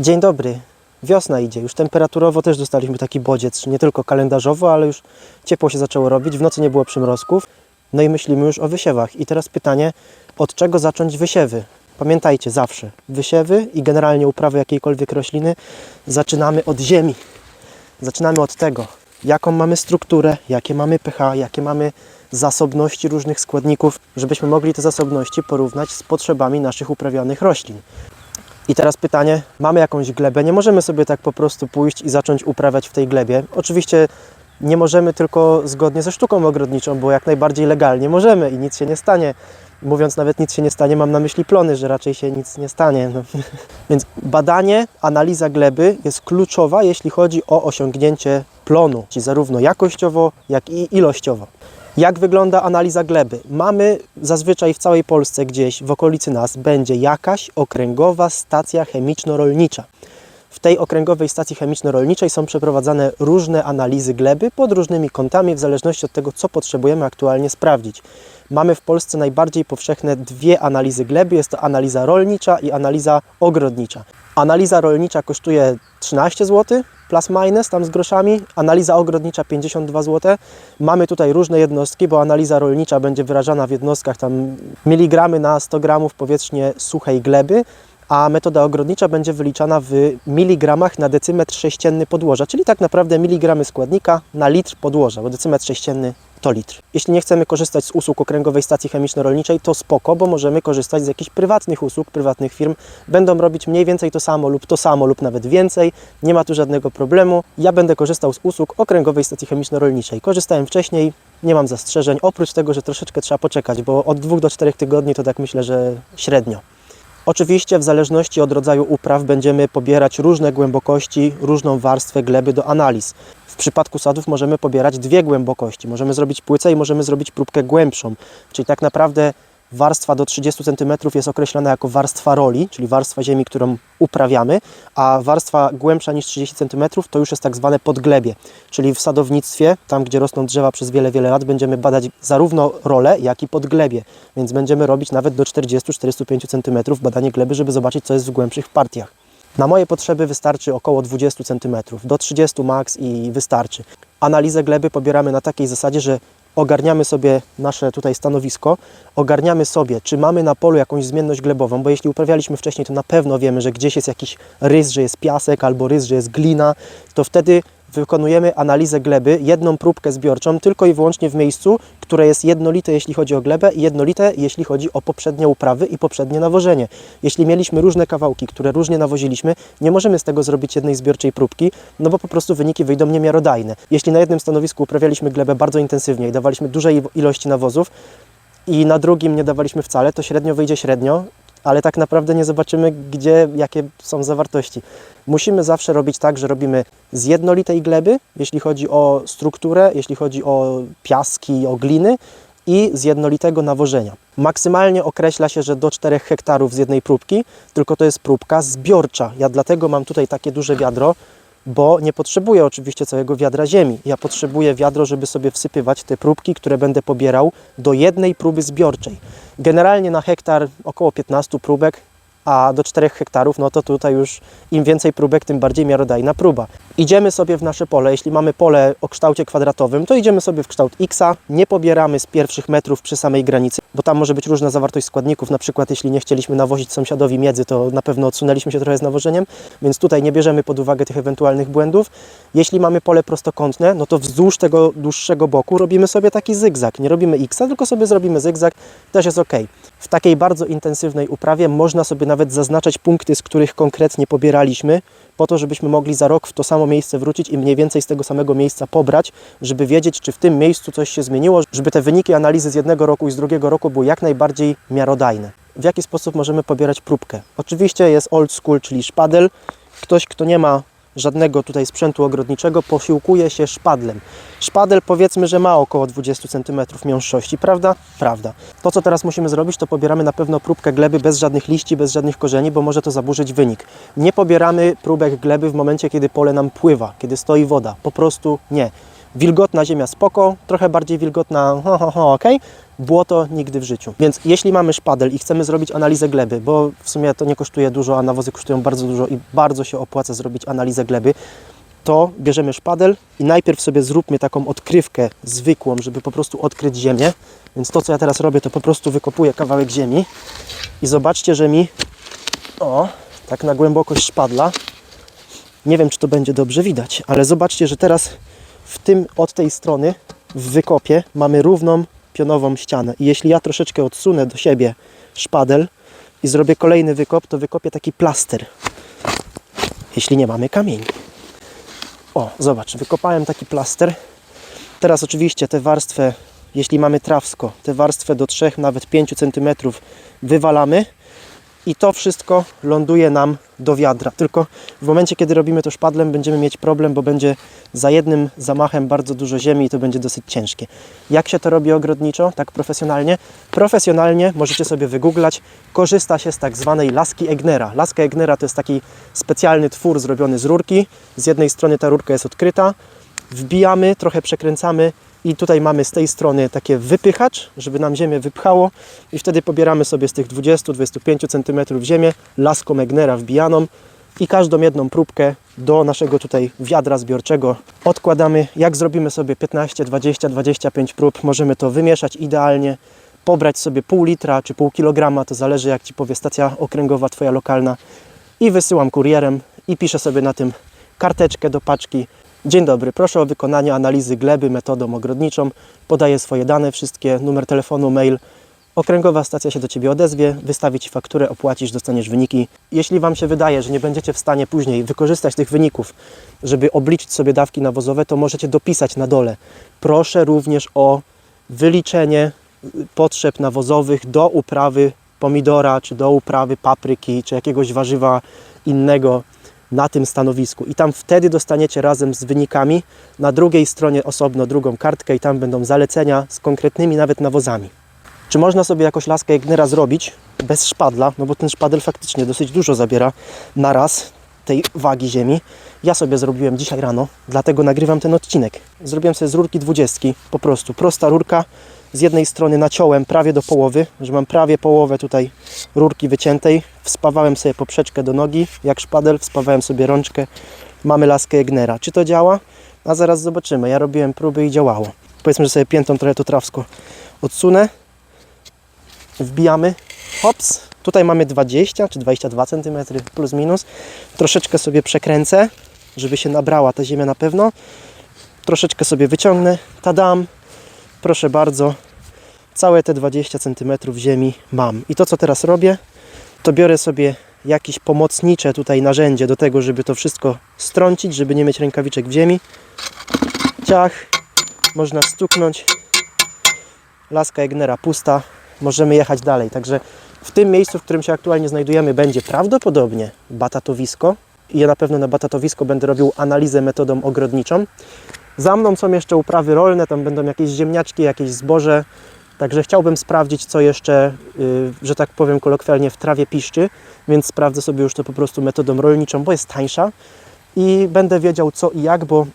Dzień dobry. Wiosna idzie, już temperaturowo też dostaliśmy taki bodziec, nie tylko kalendarzowo, ale już ciepło się zaczęło robić, w nocy nie było przymrozków, no i myślimy już o wysiewach. I teraz pytanie, od czego zacząć wysiewy? Pamiętajcie zawsze, wysiewy i generalnie uprawy jakiejkolwiek rośliny zaczynamy od ziemi. Zaczynamy od tego, jaką mamy strukturę, jakie mamy pH, jakie mamy zasobności różnych składników, żebyśmy mogli te zasobności porównać z potrzebami naszych uprawianych roślin. I teraz pytanie, mamy jakąś glebę, nie możemy sobie tak po prostu pójść i zacząć uprawiać w tej glebie. Oczywiście nie możemy tylko zgodnie ze sztuką ogrodniczą, bo jak najbardziej legalnie możemy i nic się nie stanie. Mówiąc nawet nic się nie stanie, mam na myśli plony, że raczej się nic nie stanie. No. Więc badanie, analiza gleby jest kluczowa, jeśli chodzi o osiągnięcie plonu, czyli zarówno jakościowo, jak i ilościowo. Jak wygląda analiza gleby? Mamy zazwyczaj w całej Polsce gdzieś w okolicy nas będzie jakaś okręgowa stacja chemiczno-rolnicza. W tej okręgowej stacji chemiczno-rolniczej są przeprowadzane różne analizy gleby pod różnymi kątami, w zależności od tego, co potrzebujemy aktualnie sprawdzić. Mamy w Polsce najbardziej powszechne dwie analizy gleby. Jest to analiza rolnicza i analiza ogrodnicza. Analiza rolnicza kosztuje 13 zł, plus minus, tam z groszami. Analiza ogrodnicza 52 zł. Mamy tutaj różne jednostki, bo analiza rolnicza będzie wyrażana w jednostkach tam miligramy na 100 gramów powierzchni suchej gleby, a metoda ogrodnicza będzie wyliczana w miligramach na decymetr sześcienny podłoża, czyli tak naprawdę miligramy składnika na litr podłoża, bo decymetr sześcienny to litr. Jeśli nie chcemy korzystać z usług okręgowej stacji chemiczno-rolniczej, to spoko, bo możemy korzystać z jakichś prywatnych usług, prywatnych firm. Będą robić mniej więcej to samo lub to samo lub nawet więcej. Nie ma tu żadnego problemu. Ja będę korzystał z usług okręgowej stacji chemiczno-rolniczej. Korzystałem wcześniej, nie mam zastrzeżeń, oprócz tego, że troszeczkę trzeba poczekać, bo od dwóch do czterech tygodni to tak myślę, że średnio. Oczywiście w zależności od rodzaju upraw będziemy pobierać różne głębokości, różną warstwę gleby do analiz. W przypadku sadów możemy pobierać dwie głębokości. Możemy zrobić płycę i możemy zrobić próbkę głębszą. Czyli tak naprawdę warstwa do 30 cm jest określana jako warstwa roli, czyli warstwa ziemi, którą uprawiamy, a warstwa głębsza niż 30 cm to już jest tak zwane podglebie. Czyli w sadownictwie, tam gdzie rosną drzewa przez wiele, wiele lat, będziemy badać zarówno rolę, jak i podglebie. Więc będziemy robić nawet do 40-45 cm badanie gleby, żeby zobaczyć, co jest w głębszych partiach. Na moje potrzeby wystarczy około 20 cm, do 30 max i wystarczy. Analizę gleby pobieramy na takiej zasadzie, że ogarniamy sobie nasze tutaj stanowisko, ogarniamy sobie, czy mamy na polu jakąś zmienność glebową, bo jeśli uprawialiśmy wcześniej, to na pewno wiemy, że gdzieś jest jakiś rys, że jest piasek albo rys, że jest glina, to wtedy wykonujemy analizę gleby, jedną próbkę zbiorczą, tylko i wyłącznie w miejscu, które jest jednolite, jeśli chodzi o glebę i jednolite, jeśli chodzi o poprzednie uprawy i poprzednie nawożenie. Jeśli mieliśmy różne kawałki, które różnie nawoziliśmy, nie możemy z tego zrobić jednej zbiorczej próbki, no bo po prostu wyniki wyjdą niemiarodajne. Jeśli na jednym stanowisku uprawialiśmy glebę bardzo intensywnie i dawaliśmy dużej ilości nawozów, i na drugim nie dawaliśmy wcale, to średnio wyjdzie średnio, ale tak naprawdę nie zobaczymy, gdzie, jakie są zawartości. Musimy zawsze robić tak, że robimy z jednolitej gleby, jeśli chodzi o strukturę, jeśli chodzi o piaski, o gliny i z jednolitego nawożenia. Maksymalnie określa się, że do 4 hektarów z jednej próbki, tylko to jest próbka zbiorcza. Ja dlatego mam tutaj takie duże wiadro, bo nie potrzebuję oczywiście całego wiadra ziemi. Ja potrzebuję wiadro, żeby sobie wsypywać te próbki, które będę pobierał do jednej próby zbiorczej. Generalnie na hektar około 15 próbek, a do 4 hektarów, no to tutaj już im więcej próbek, tym bardziej miarodajna próba. Idziemy sobie w nasze pole, jeśli mamy pole o kształcie kwadratowym, to idziemy sobie w kształt X, nie pobieramy z pierwszych metrów przy samej granicy, bo tam może być różna zawartość składników, na przykład jeśli nie chcieliśmy nawozić sąsiadowi miedzy, to na pewno odsunęliśmy się trochę z nawożeniem, więc tutaj nie bierzemy pod uwagę tych ewentualnych błędów. Jeśli mamy pole prostokątne, no to wzdłuż tego dłuższego boku robimy sobie taki zygzak, nie robimy X, tylko sobie zrobimy zygzak, też jest ok. W takiej bardzo intensywnej uprawie można sobie nawet zaznaczać punkty, z których konkretnie pobieraliśmy, po to, żebyśmy mogli za rok w to samo miejsce wrócić i mniej więcej z tego samego miejsca pobrać, żeby wiedzieć, czy w tym miejscu coś się zmieniło, żeby te wyniki analizy z jednego roku i z drugiego roku były jak najbardziej miarodajne. W jaki sposób możemy pobierać próbkę? Oczywiście jest old school, czyli szpadel. Ktoś, kto nie ma żadnego tutaj sprzętu ogrodniczego, posiłkuje się szpadlem. Szpadel powiedzmy, że ma około 20 cm miąższości, prawda? Prawda. To, co teraz musimy zrobić, to pobieramy na pewno próbkę gleby bez żadnych liści, bez żadnych korzeni, bo może to zaburzyć wynik. Nie pobieramy próbek gleby w momencie, kiedy pole nam pływa, kiedy stoi woda. Po prostu nie. Wilgotna ziemia spoko, trochę bardziej wilgotna, ho, ho, ho, ok. Błoto nigdy w życiu. Więc jeśli mamy szpadel i chcemy zrobić analizę gleby, bo w sumie to nie kosztuje dużo, a nawozy kosztują bardzo dużo i bardzo się opłaca zrobić analizę gleby, to bierzemy szpadel i najpierw sobie zróbmy taką odkrywkę zwykłą, żeby po prostu odkryć ziemię. Więc to, co ja teraz robię, to po prostu wykopuję kawałek ziemi i zobaczcie, że mi o, tak na głębokość szpadla. Nie wiem, czy to będzie dobrze widać, ale zobaczcie, że teraz w tym, od tej strony, w wykopie, mamy równą pionową ścianę. I jeśli ja troszeczkę odsunę do siebie szpadel i zrobię kolejny wykop, to wykopię taki plaster. Jeśli nie mamy kamieni. O, zobacz, wykopałem taki plaster. Teraz oczywiście tę warstwę, jeśli mamy trawsko, tę warstwę do 3, nawet 5 cm wywalamy i to wszystko ląduje nam do wiadra. Tylko w momencie, kiedy robimy to szpadlem, będziemy mieć problem, bo będzie za jednym zamachem bardzo dużo ziemi i to będzie dosyć ciężkie. Jak się to robi ogrodniczo, tak profesjonalnie? Profesjonalnie możecie sobie wygooglać. Korzysta się z tak zwanej laski Egnera. Laska Egnera to jest taki specjalny twór zrobiony z rurki. Z jednej strony ta rurka jest odkryta, wbijamy, trochę przekręcamy i tutaj mamy z tej strony takie wypychacz, żeby nam ziemię wypchało i wtedy pobieramy sobie z tych 20-25 cm ziemię laską Egnera wbijaną i każdą jedną próbkę do naszego tutaj wiadra zbiorczego odkładamy. Jak zrobimy sobie 15, 20, 25 prób, możemy to wymieszać idealnie, pobrać sobie pół litra czy pół kilograma, to zależy jak Ci powie stacja okręgowa Twoja lokalna i wysyłam kurierem i piszę sobie na tym karteczkę do paczki. Dzień dobry, proszę o wykonanie analizy gleby metodą ogrodniczą. Podaję swoje dane, wszystkie, numer telefonu, mail. Okręgowa stacja się do Ciebie odezwie, wystawi Ci fakturę, opłacisz, dostaniesz wyniki. Jeśli Wam się wydaje, że nie będziecie w stanie później wykorzystać tych wyników, żeby obliczyć sobie dawki nawozowe, to możecie dopisać na dole. Proszę również o wyliczenie potrzeb nawozowych do uprawy pomidora, czy do uprawy papryki, czy jakiegoś warzywa innego na tym stanowisku. I tam wtedy dostaniecie razem z wynikami na drugiej stronie osobno drugą kartkę i tam będą zalecenia z konkretnymi nawet nawozami. Czy można sobie jakoś laskę Egnera zrobić bez szpadla? No bo ten szpadel faktycznie dosyć dużo zabiera na raz tej wagi ziemi. Ja sobie zrobiłem dzisiaj rano, dlatego nagrywam ten odcinek. Zrobiłem sobie z rurki 20, po prostu prosta rurka. Z jednej strony naciąłem prawie do połowy, że mam prawie połowę tutaj rurki wyciętej. Wspawałem sobie poprzeczkę do nogi, jak szpadel, wspawałem sobie rączkę. Mamy laskę Egnera. Czy to działa? A zaraz zobaczymy. Ja robiłem próby i działało. Powiedzmy, że sobie piętą trochę to trawsko odsunę. Wbijamy. Hops. Tutaj mamy 20 czy 22 cm plus minus. Troszeczkę sobie przekręcę, żeby się nabrała ta ziemia na pewno. Troszeczkę sobie wyciągnę. Tadam. Proszę bardzo. Całe te 20 cm ziemi mam. I to co teraz robię, to biorę sobie jakieś pomocnicze tutaj narzędzie do tego, żeby to wszystko strącić, żeby nie mieć rękawiczek w ziemi. Ciach. Można stuknąć. Laska Egnera pusta. Możemy jechać dalej. Także w tym miejscu, w którym się aktualnie znajdujemy, będzie prawdopodobnie batatowisko. Ja na pewno na batatowisko będę robił analizę metodą ogrodniczą. Za mną są jeszcze uprawy rolne, tam będą jakieś ziemniaczki, jakieś zboże. Także chciałbym sprawdzić, co jeszcze, yy, że tak powiem kolokwialnie, w trawie piszczy, więc sprawdzę sobie już to po prostu metodą rolniczą, bo jest tańsza i będę wiedział co i jak, bo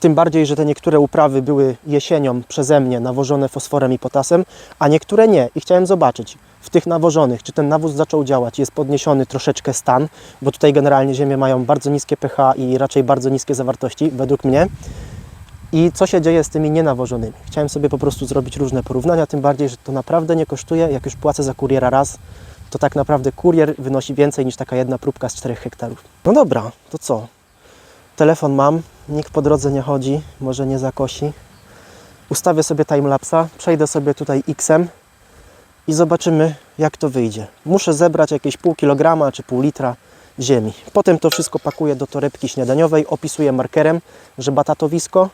tym bardziej, że te niektóre uprawy były jesienią przeze mnie nawożone fosforem i potasem, a niektóre nie. I chciałem zobaczyć w tych nawożonych, czy ten nawóz zaczął działać, jest podniesiony troszeczkę stan, bo tutaj generalnie ziemie mają bardzo niskie pH i raczej bardzo niskie zawartości, według mnie. I co się dzieje z tymi nienawożonymi? Chciałem sobie po prostu zrobić różne porównania, tym bardziej, że to naprawdę nie kosztuje. Jak już płacę za kuriera raz, to tak naprawdę kurier wynosi więcej niż taka jedna próbka z 4 hektarów. No dobra, to co? Telefon mam, nikt po drodze nie chodzi, może nie zakosi. Ustawię sobie timelapsa, przejdę sobie tutaj X-em i zobaczymy jak to wyjdzie. Muszę zebrać jakieś pół kilograma czy pół litra ziemi. Potem to wszystko pakuję do torebki śniadaniowej, opisuję markerem, że batatowisko.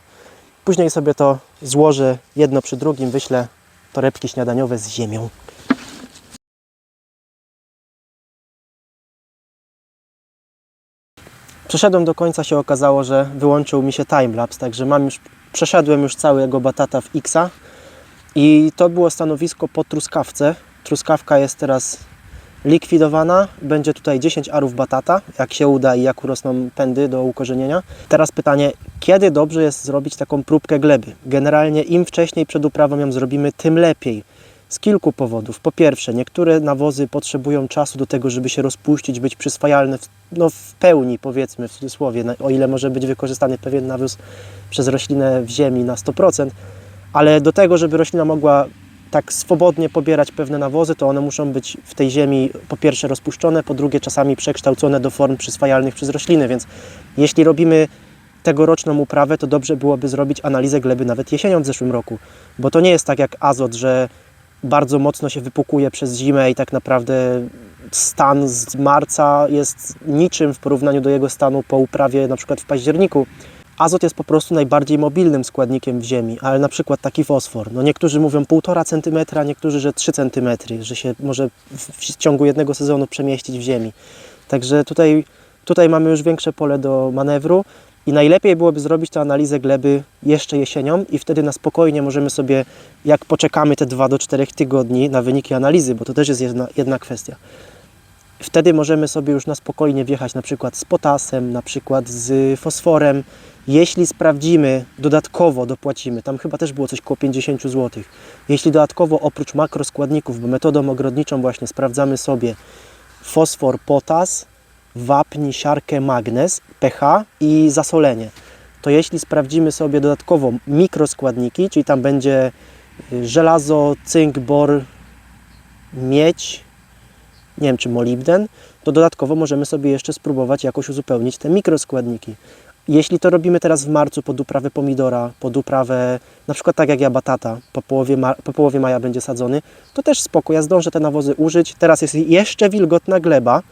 Później sobie to złożę jedno przy drugim, wyślę torebki śniadaniowe z ziemią. Przeszedłem do końca, się okazało, że wyłączył mi się timelapse, także mam już, przeszedłem już całego batata w Xa i to było stanowisko po truskawce. Truskawka jest teraz likwidowana, będzie tutaj 10 arów batata, jak się uda i jak urosną pędy do ukorzenienia. Teraz pytanie, Kiedy dobrze jest zrobić taką próbkę gleby? Generalnie im wcześniej przed uprawą ją zrobimy, tym lepiej. Z kilku powodów. Po pierwsze, niektóre nawozy potrzebują czasu do tego, żeby się rozpuścić, być przyswajalne w, no, w pełni, powiedzmy w cudzysłowie, o ile może być wykorzystany pewien nawóz przez roślinę w ziemi na 100%, ale do tego, żeby roślina mogła tak swobodnie pobierać pewne nawozy, to one muszą być w tej ziemi po pierwsze rozpuszczone, po drugie czasami przekształcone do form przyswajalnych przez rośliny, więc jeśli robimy tegoroczną uprawę, to dobrze byłoby zrobić analizę gleby nawet jesienią w zeszłym roku, bo to nie jest tak jak azot, że bardzo mocno się wypukuje przez zimę i tak naprawdę stan z marca jest niczym w porównaniu do jego stanu po uprawie na przykład w październiku. Azot jest po prostu najbardziej mobilnym składnikiem w ziemi, ale na przykład taki fosfor. No niektórzy mówią 1,5 cm, niektórzy, że 3 cm, że się może w, ciągu jednego sezonu przemieścić w ziemi. Także tutaj, tutaj mamy już większe pole do manewru i najlepiej byłoby zrobić tę analizę gleby jeszcze jesienią i wtedy na spokojnie możemy sobie, jak poczekamy te 2 do 4 tygodni na wyniki analizy, bo to też jest jedna, jedna kwestia. Wtedy możemy sobie już na spokojnie wjechać na przykład z potasem, na przykład z fosforem. Jeśli sprawdzimy, dodatkowo dopłacimy, tam chyba też było coś koło 50 zł. Jeśli dodatkowo oprócz makroskładników, bo metodą ogrodniczą właśnie sprawdzamy sobie fosfor, potas, wapń, siarkę, magnez, pH i zasolenie. To jeśli sprawdzimy sobie dodatkowo mikroskładniki, czyli tam będzie y, żelazo, cynk, bor, miedź, nie wiem czy molibden, to dodatkowo możemy sobie jeszcze spróbować jakoś uzupełnić te mikroskładniki. Jeśli to robimy teraz w marcu pod uprawę pomidora, pod uprawę na przykład tak jak ja batata, po połowie, po połowie maja będzie sadzony, to też spoko, ja zdążę te nawozy użyć. Teraz jest jeszcze wilgotna gleba,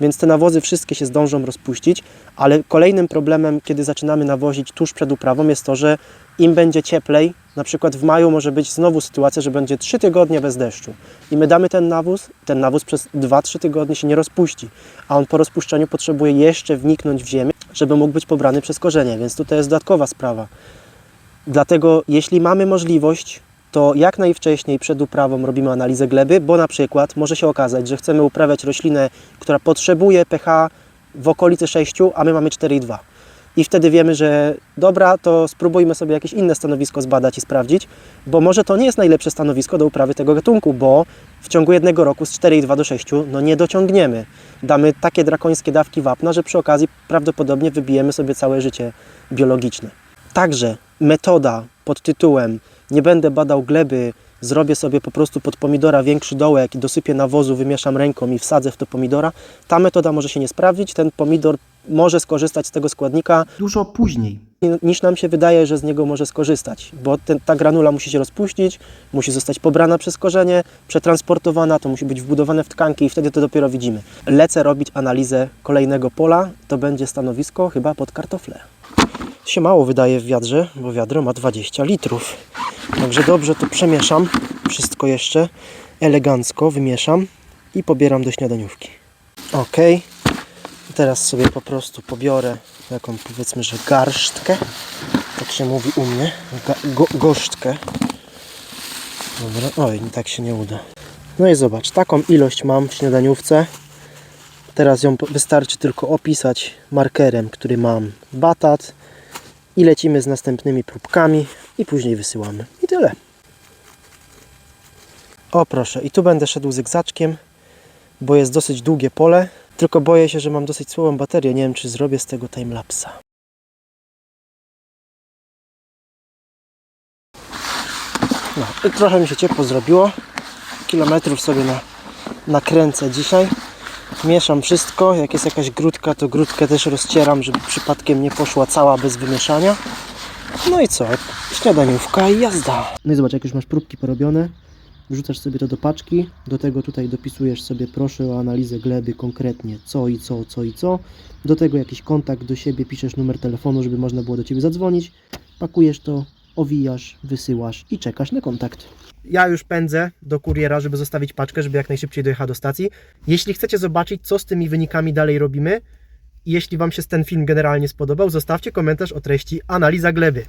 więc te nawozy wszystkie się zdążą rozpuścić, ale kolejnym problemem, kiedy zaczynamy nawozić tuż przed uprawą jest to, że im będzie cieplej, na przykład w maju może być znowu sytuacja, że będzie 3 tygodnie bez deszczu. I my damy ten nawóz, ten nawóz przez 2-3 tygodnie się nie rozpuści, a on po rozpuszczeniu potrzebuje jeszcze wniknąć w ziemię, żeby mógł być pobrany przez korzenie, więc tutaj jest dodatkowa sprawa. Dlatego jeśli mamy możliwość, to jak najwcześniej przed uprawą robimy analizę gleby, bo na przykład może się okazać, że chcemy uprawiać roślinę, która potrzebuje pH w okolicy 6, a my mamy 4,2. I wtedy wiemy, że dobra, to spróbujmy sobie jakieś inne stanowisko zbadać i sprawdzić, bo może to nie jest najlepsze stanowisko do uprawy tego gatunku, bo w ciągu jednego roku z 4,2 do 6 no nie dociągniemy. Damy takie drakońskie dawki wapna, że przy okazji prawdopodobnie wybijemy sobie całe życie biologiczne. Także metoda pod tytułem nie będę badał gleby, zrobię sobie po prostu pod pomidora większy dołek i dosypię nawozu, wymieszam ręką i wsadzę w to pomidora. Ta metoda może się nie sprawdzić, ten pomidor może skorzystać z tego składnika dużo później niż nam się wydaje, że z niego może skorzystać, bo ten, ta granula musi się rozpuścić, musi zostać pobrana przez korzenie, przetransportowana, to musi być wbudowane w tkanki i wtedy to dopiero widzimy. Lecę robić analizę kolejnego pola, to będzie stanowisko chyba pod kartofle się mało wydaje w wiadrze, bo wiadro ma 20 litrów. Także dobrze to przemieszam wszystko jeszcze elegancko wymieszam i pobieram do śniadaniówki. Ok. Teraz sobie po prostu pobiorę taką powiedzmy, że garstkę. Tak się mówi u mnie. Ga go gorztkę. Dobra. Oj, tak się nie uda. No i zobacz, taką ilość mam w śniadaniówce. Teraz ją wystarczy tylko opisać markerem, który mam batat i lecimy z następnymi próbkami i później wysyłamy. I tyle. O proszę, i tu będę szedł zygzaczkiem, bo jest dosyć długie pole, tylko boję się, że mam dosyć słabą baterię. Nie wiem, czy zrobię z tego timelapsa. No, i trochę mi się ciepło zrobiło. Kilometrów sobie na, nakręcę dzisiaj. Mieszam wszystko. Jak jest jakaś grudka, to grudkę też rozcieram, żeby przypadkiem nie poszła cała bez wymieszania. No i co? Śniadaniówka i jazda. No i zobacz, jak już masz próbki porobione, wrzucasz sobie to do paczki. Do tego tutaj dopisujesz sobie proszę o analizę gleby konkretnie co i co, co i co. Do tego jakiś kontakt do siebie, piszesz numer telefonu, żeby można było do Ciebie zadzwonić. Pakujesz to, owijasz, wysyłasz i czekasz na kontakt. Ja już pędzę do kuriera, żeby zostawić paczkę, żeby jak najszybciej dojechała do stacji. Jeśli chcecie zobaczyć, co z tymi wynikami dalej robimy, jeśli Wam się ten film generalnie spodobał, zostawcie komentarz o treści analiza gleby.